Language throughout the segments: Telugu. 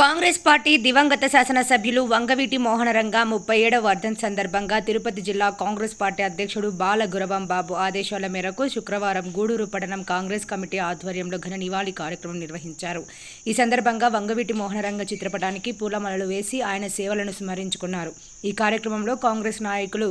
కాంగ్రెస్ పార్టీ దివంగత శాసనసభ్యులు వంగవీటి మోహనరంగ ముప్పై ఏడవ వర్ధన్ సందర్భంగా తిరుపతి జిల్లా కాంగ్రెస్ పార్టీ అధ్యక్షుడు బాల గురవం బాబు ఆదేశాల మేరకు శుక్రవారం గూడూరు పట్టణం కాంగ్రెస్ కమిటీ ఆధ్వర్యంలో ఘన నివాళి కార్యక్రమం నిర్వహించారు. ఈ సందర్భంగా వంగవీటి మోహనరంగ చిత్రపటానికి పూలమాలలు వేసి ఆయన సేవలను స్మరించుకున్నారు. ఈ కార్యక్రమంలో కాంగ్రెస్ నాయకులు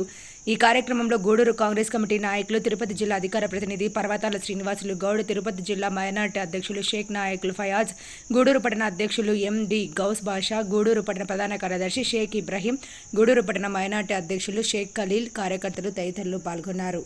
ఈ కార్యక్రమంలో గూడూరు కాంగ్రెస్ కమిటీ నాయకులు తిరుపతి జిల్లా అధికార ప్రతినిధి పర్వతాల శ్రీనివాసులు గౌడ్ తిరుపతి జిల్లా మైనార్టీ అధ్యక్షులు షేక్ నాయకులు ఫయాజ్ గూడూరు పట్టణ అధ్యక్షులు ఎండి గౌస్ బాషా గూడూరు పట్టణ ప్రధాన కార్యదర్శి షేక్ ఇబ్రహీం గూడూరు పట్టణ మైనార్టీ అధ్యక్షులు షేక్ ఖలీల్ కార్యకర్తలు తదితరులు పాల్గొన్నారు.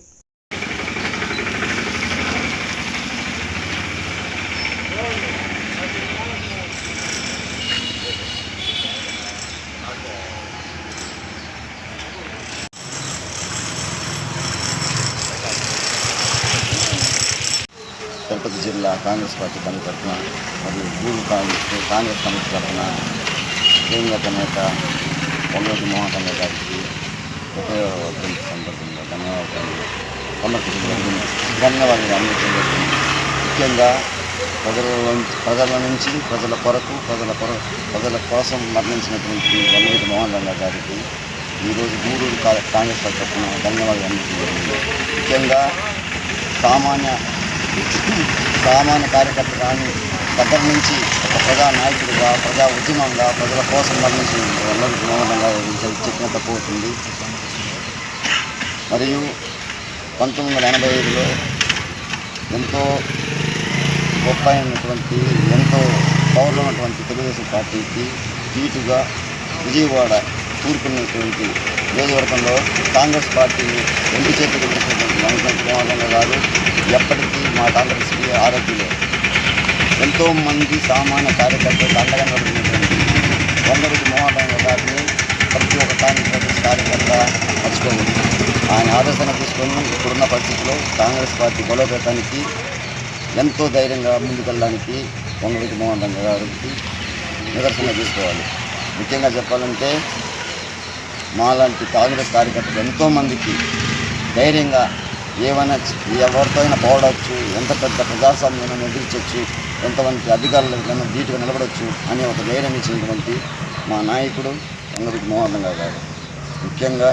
తిరుపతి జిల్లా కాంగ్రెస్ పార్టీ కమిటీ తరఫున మరియు గూడు కాంగ్రెస్ కాంగ్రెస్ కమిటీ తరఫున దివంగత నేత పొంగటి మోహన్ గారికి ఉపయోగపడుతున్న సందర్భంగా ధన్యవాదాలు. సమర్పించడం ధన్యవాదాలు అందించడం ముఖ్యంగా ప్రజల ప్రజల నుంచి ప్రజల కొరకు ప్రజల కొర ప్రజల కోసం మరణించినటువంటి వంగవీటి మోహన్ రంగా గారికి ఈరోజు గూడూరు కాంగ్రెస్ పార్టీ తరఫున ధన్యవాదాలు అందించడం ముఖ్యంగా సామాన్య సామాన్య కార్యకర్త కానీ దగ్గర నుంచి ఒక ప్రజా నాయకుడిగా ప్రజా ఉద్యమంగా ప్రజల కోసం మరణించి అందరికీ మౌనంగా చెప్పిన తప్పు మరియు పంతొమ్మిది వందల ఎనభై ఐదులో ఎంతో గొప్ప అయినటువంటి ఎంతో పవర్లో ఉన్నటువంటి తెలుగుదేశం పార్టీకి ధీటుగా విజయవాడ తూర్పున్నటువంటి నియోజకవర్గంలో కాంగ్రెస్ పార్టీని రెండు చేతులు పెట్టినటువంటి వెంకట గారు ఎప్పటికీ మా కాంగ్రెస్కి ఆరోగ్యులే. ఎంతో మంది సామాన్య కార్యకర్తలకు అండగా నడుపుతున్నటువంటి వందరెడ్డి మోహన్ గారిని ప్రతి ఒక్క కాంగ్రెస్ కార్యకర్త మర్చిపోయింది ఆయన ఆలోచన తీసుకొని ఇప్పుడున్న పరిస్థితిలో కాంగ్రెస్ పార్టీ బలోపేతానికి ఎంతో ధైర్యంగా ముందుకెళ్ళడానికి వంగవీటి మోహన్ రంగ గారికి నిదర్శన తీసుకోవాలి ముఖ్యంగా చెప్పాలంటే మాలాంటి కాంగ్రెస్ కార్యకర్తలు ఎంతోమందికి ధైర్యంగా ఏమైనా ఎవరితో అయినా పోవడవచ్చు ఎంత పెద్ద ప్రజాస్వామ్యం ఎదిరించవచ్చు ఎంతమంది అధికారులకైనా ధీటుగా నిలబడవచ్చు అనే ఒక ధైర్యం ఇచ్చినటువంటి మా నాయకుడు వంగవీటి మోహన్ గారు. ముఖ్యంగా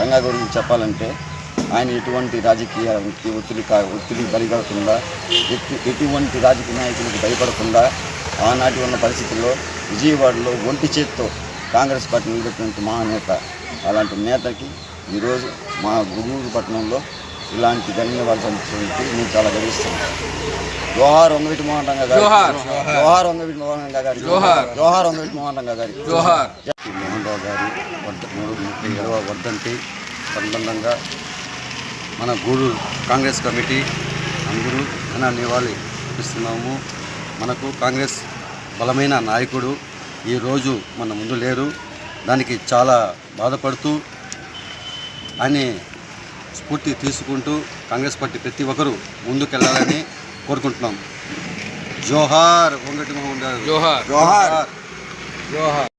రంగా గురించి చెప్పాలంటే ఆయన ఎటువంటి రాజకీయానికి ఒత్తిడి కా ఒత్తిడి బలిగకుండా ఎటు ఎటువంటి రాజకీయ నాయకులకు భయపడకుండా ఆనాటి ఉన్న పరిస్థితుల్లో విజయవాడలో ఒంటి చేత్తో కాంగ్రెస్ పార్టీ నిలబెట్టినటువంటి మహానేత అలాంటి నేతకి ఈరోజు మా గుంటూరు పట్టణంలో ఇలాంటి ధన్యవాదాలు నేను చాలా గర్విస్తున్నాను జోహార్ వంగవీటి మోహన్ రంగ గారి జోహార్. వంగవీటి మోహన్ రంగ గారి జోహార్. వంగవీటి మోహన్ రంగ గారి జోహార్. మోహన్ రావు గారి వర్ధ మూడు ముప్పై ఏడవ వర్ధంతి సంబంధంగా మన గూడూరు కాంగ్రెస్ కమిటీ అందరూ ఘన నివాళి ఇస్తున్నాము మనకు కాంగ్రెస్ బలమైన నాయకుడు ఈరోజు మన ముందు లేరు దానికి చాలా బాధపడుతూ ఆయన స్ఫూర్తి తీసుకుంటూ కాంగ్రెస్ పార్టీ ప్రతి ఒక్కరూ ముందుకెళ్ళాలని కోరుకుంటున్నాం. జోహార్ వంగటి మోహన్ గారు. జోహార్. జోహార్. జోహార్.